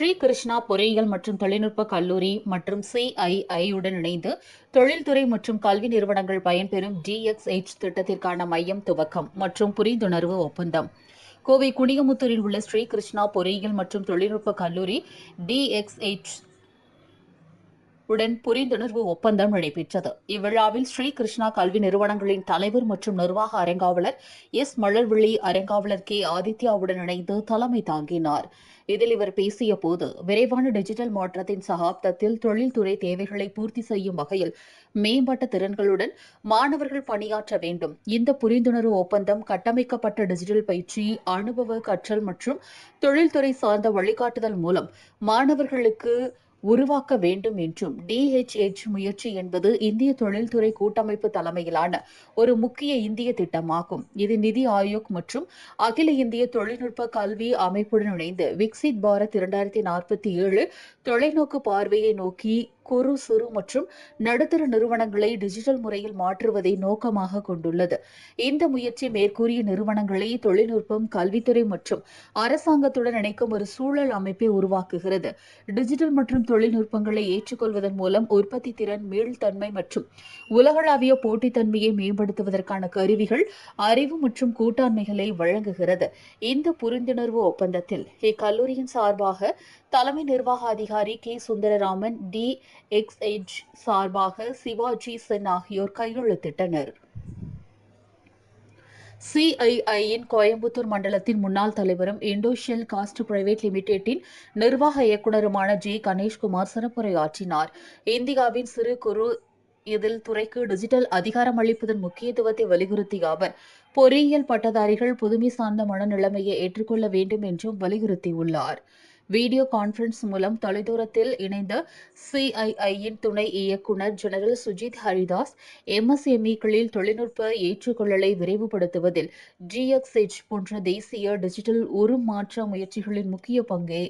ஸ்ரீ கிருஷ்ணா பொறியியல் மற்றும் தொழில்நுட்ப கல்லூரி மற்றும் சிஐஐ உடன் இணைந்து தொழில்துறை மற்றும் கல்வி நிறுவனங்கள் பயன்பெறும் டிஎக்ஸ்எச் திட்டத்திற்கான மையம் துவக்கம் மற்றும் புரிந்துணர்வு ஒப்பந்தம். கோவை குடியமுத்தூரில் உள்ள ஸ்ரீ கிருஷ்ணா பொறியியல் மற்றும் தொழில்நுட்ப கல்லூரி டிஎக்ஸ்எச் உடன் புரிந்துணர்வு ஒப்பந்தம் நடைபெற்றது. இவ்விழாவில் ஸ்ரீ கிருஷ்ணா கல்வி நிறுவனங்களின் தலைவர் மற்றும் நிர்வாக அரங்காவலர் எஸ். மலர்விழி அரங்காவலர் கே. ஆதித்யாவுடன் இணைந்து தலைமை தாங்கினார். இதில் இவர் பேசிய போது விரைவான டிஜிட்டல் மாற்றத்தின் சகாப்தத்தில் தொழில்துறை தேவைகளை பூர்த்தி செய்யும் வகையில் மேம்பட்ட திறன்களுடன் மாணவர்கள் பணியாற்ற வேண்டும். இந்த புரிந்துணர்வு ஒப்பந்தம் கட்டமைக்கப்பட்ட டிஜிட்டல் பயிற்சி அனுபவ கற்றல் மற்றும் தொழில்துறை சார்ந்த வழிகாட்டுதல் மூலம் மாணவர்களுக்கு உருவாக்க வேண்டும் என்றும் டிஹெச்எச் முயற்சி என்பது இந்திய தொழில்துறை கூட்டமைப்பு தலைமையிலான ஒரு முக்கிய இந்திய திட்டமாகும். இது நிதி ஆயோக் மற்றும் அகில இந்திய தொழில்நுட்ப கல்வி அமைப்புடன் இணைந்து விக்சித் பாரத் இரண்டாயிரத்தி நாற்பத்தி ஏழு தொலைநோக்கு பார்வையை நோக்கி குறு சிறு மற்றும் நடுத்தர நிறுவனங்களை டிஜிட்டல் முறையில் மாற்றுவதை நோக்கமாக கொண்டுள்ளது. இந்த முயற்சி மேற்கூறிய நிறுவனங்களை தொழில்நுட்பம் கல்வித்துறை மற்றும் அரசாங்கத்துடன் இணைக்கும் ஒரு சூழல் அமைப்பை உருவாக்குகிறது. டிஜிட்டல் மற்றும் தொழில்நுட்பங்களை ஏற்றுக்கொள்வதன் மூலம் உற்பத்தி திறன் மீள்தன்மை மற்றும் உலகளாவிய போட்டித்தன்மையை மேம்படுத்துவதற்கான கருவிகள் அறிவு மற்றும் கூட்டாண்மைகளை வழங்குகிறது. இந்த புரிந்துணர்வு ஒப்பந்தத்தில் இக்கல்லூரியின் சார்பாக தலைமை நிர்வாக அதிகாரி கே. சுந்தரராமன் டி. எக்ஸ்எச் சார்பாக சிவாஜி சென் ஆகியோர் கையெழுத்திட்டனர். சிஐஐயின் கோயம்புத்தூர் மண்டலத்தின் முன்னாள் தலைவரும் இண்டோஷியல் காஸ்ட் பிரைவேட் லிமிடெட்டின் நிர்வாக இயக்குநருமான ஜி. கணேஷ்குமார் சிறப்புரையாற்றினார். இந்தியாவின் சிறு குறு இதில் துறைக்கு டிஜிட்டல் அதிகாரம் அளிப்பதன் முக்கியத்துவத்தை வலியுறுத்திய அவர் பொறியியல் பட்டதாரிகள் புதுமை சார்ந்த மனநிலைமையை ஏற்றுக்கொள்ள வேண்டும் என்றும் வலியுறுத்தியுள்ளார். வீடியோ கான்பரன்ஸ் மூலம் தொலைதூரத்தில் இணைந்த சிஐஐயின் துணை இயக்குநர் ஜெனரல் சுஜித் ஹரிதாஸ் எம்எஸ்எம்இக்களில் தொழில்நுட்ப ஏற்றுக்கொள்ளலை விரைவுபடுத்துவதில் ஜிஎக்ஸ்எச் போன்ற தேசிய டிஜிட்டல் உருமாற்ற முயற்சிகளின் முக்கிய பங்கை